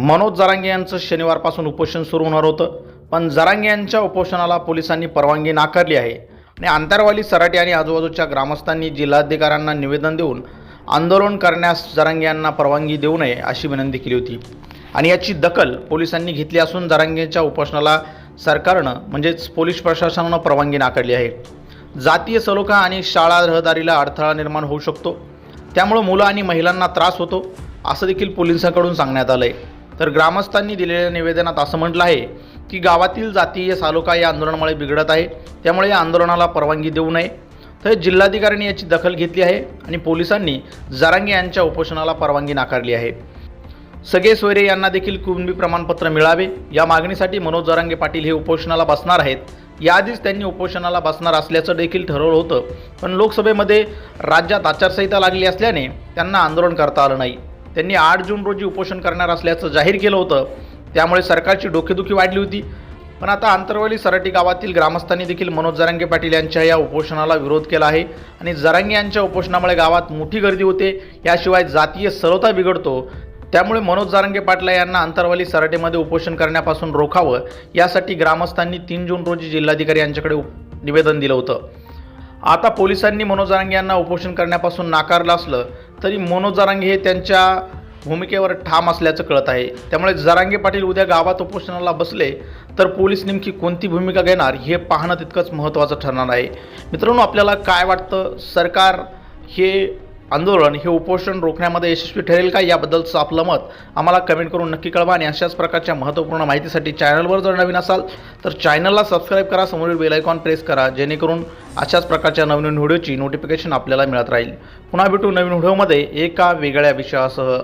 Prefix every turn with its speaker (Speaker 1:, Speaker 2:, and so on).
Speaker 1: मनोज जरांगे यांचं शनिवारपासून उपोषण सुरू होणार होतं. पण जरांगे यांच्या उपोषणाला पोलिसांनी परवानगी नाकारली आहे. आणि आंतरवाली सराटी आणि आजूबाजूच्या ग्रामस्थांनी जिल्हाधिकाऱ्यांना निवेदन देऊन आंदोलन करण्यास जरांगे यांना परवानगी देऊ नये अशी विनंती केली होती. आणि याची दखल पोलिसांनी घेतली असून जरांगेच्या उपोषणाला सरकारनं म्हणजेच पोलीस प्रशासनानं परवानगी नाकारली आहे. जातीय सलोखा आणि शाळा रहदारीला अडथळा निर्माण होऊ शकतो. त्यामुळं मुलं आणि महिलांना त्रास होतो असं देखील पोलिसांकडून सांगण्यात आलं आहे तर ग्रामस्थांनी दिलेल्या निवेदनात असं म्हटलं आहे की गावातील जातीय सालोखा या आंदोलनामुळे बिघडत आहे. त्यामुळे या आंदोलनाला परवानगी देऊ नये. तर जिल्हाधिकाऱ्यांनी याची दखल घेतली आहे आणि पोलिसांनी जारांगे यांच्या उपोषणाला परवानगी नाकारली आहे. सगळे सोयरे यांना देखील कुणबी प्रमाणपत्र मिळावे. या मागणीसाठी मनोज जरांगे पाटील हे उपोषणाला बसणार आहेत. याआधीच त्यांनी उपोषणाला बसणार असल्याचं देखील ठरवलं होतं. पण लोकसभेमध्ये राज्यात आचारसंहिता लागली असल्याने त्यांना आंदोलन करता आलं नाही. त्यांनी आठ जून रोजी उपोषण करणार असल्याचं जाहीर केलं होतं. त्यामुळे सरकारची डोकेदुखी वाढली होती. पण आता आंतरवाली सराटी गावातील ग्रामस्थांनी देखील मनोज जरांगे पाटील यांच्या या उपोषणाला विरोध केला आहे आणि जरांगे यांच्या उपोषणामुळे गावात मोठी गर्दी होते. याशिवाय जातीय सरळता बिघडतो. त्यामुळे मनोज जारंगे पाटला यांना आंतरवाली सराटीमध्ये उपोषण करण्यापासून रोखावं यासाठी ग्रामस्थांनी तीन जून रोजी जिल्हाधिकारी यांच्याकडे निवेदन दिलं होतं. आता पोलिसांनी मनोज जारंगे यांना उपोषण करण्यापासून नाकारलं असलं तरी मनोज जारंगे हे त्यांच्या भूमिकेवर ठाम असल्याचं कळत आहे. त्यामुळे जरांगे पाटील उद्या गावात उपोषणाला बसले तर पोलीस नेमकी कोणती भूमिका घेणार हे पाहणं तितकंच महत्त्वाचं ठरणार आहे. मित्रांनो आपल्याला काय वाटतं? सरकार हे आंदोलन हे उपोषण रोखण्यामध्ये यशस्वी ठरेल का याबद्दलचं आपलं मत आम्हाला कमेंट करून नक्की कळवा आणि अशाच प्रकारच्या महत्त्वपूर्ण माहितीसाठी चॅनलवर जर नवीन असाल तर चॅनलला सबस्क्राईब करा समोरील बेलायकॉन प्रेस करा जेणेकरून अशाच प्रकारच्या नवीन व्हिडिओची नोटिफिकेशन आपल्याला मिळत राहील. पुन्हा भेटू नवीन व्हिडिओमध्ये एका वेगळ्या विषयासह.